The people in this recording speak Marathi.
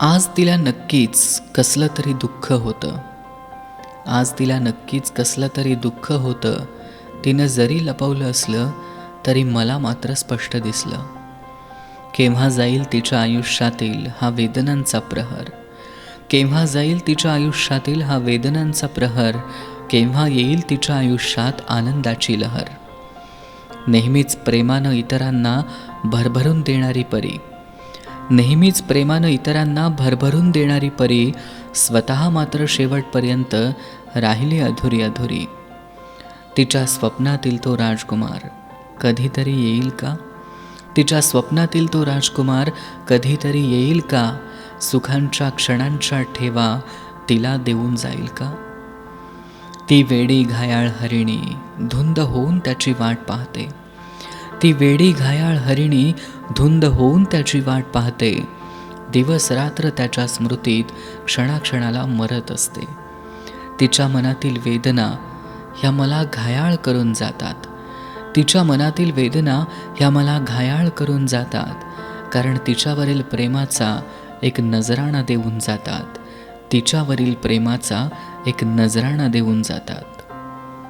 आज तिला नक्कीच कसलं तरी दुःख होतं. आज तिला नक्कीच कसलं तरी दुःख होतं. तिनं जरी लपवलं असलं तरी मला मात्र स्पष्ट दिसलं. केव्हा जाईल तिच्या आयुष्यातील हा वेदनांचा प्रहर? केव्हा जाईल तिच्या आयुष्यातील हा वेदनांचा प्रहर? केव्हा येईल तिच्या आयुष्यात आनंदाची लहर? नेहमीच प्रेमानं इतरांना भरभरून देणारी परी नेहमीच प्रेमानं इतरांना भरभरून देणारी परी स्वतः मात्र शेवटपर्यंत राहिली अधुरी अधुरी. तिच्या स्वप्नातील तो राजकुमार कधीतरी येईल का? तिच्या स्वप्नातील तो राजकुमार कधीतरी येईल का? सुखांच्या क्षणांच्या ठेवा तिला देऊन जाईल का? ती वेडी घायाळ हरिणी धुंद होऊन त्याची वाट पाहते. ती वेडी घायाळ हरिणी धुंद होऊन त्याची वाट पाहते. दिवस रात्र त्याच्या स्मृतीत क्षणाक्षणाला मरत असते. तिच्या मनातील वेदना ह्या मला घायाळ करून जातात. तिच्या मनातील वेदना ह्या मला घायाळ करून जातात. कारण तिच्यावरील प्रेमाचा एक नजराणा देऊन जातात. तिच्यावरील प्रेमाचा एक नजराणा देऊन जातात.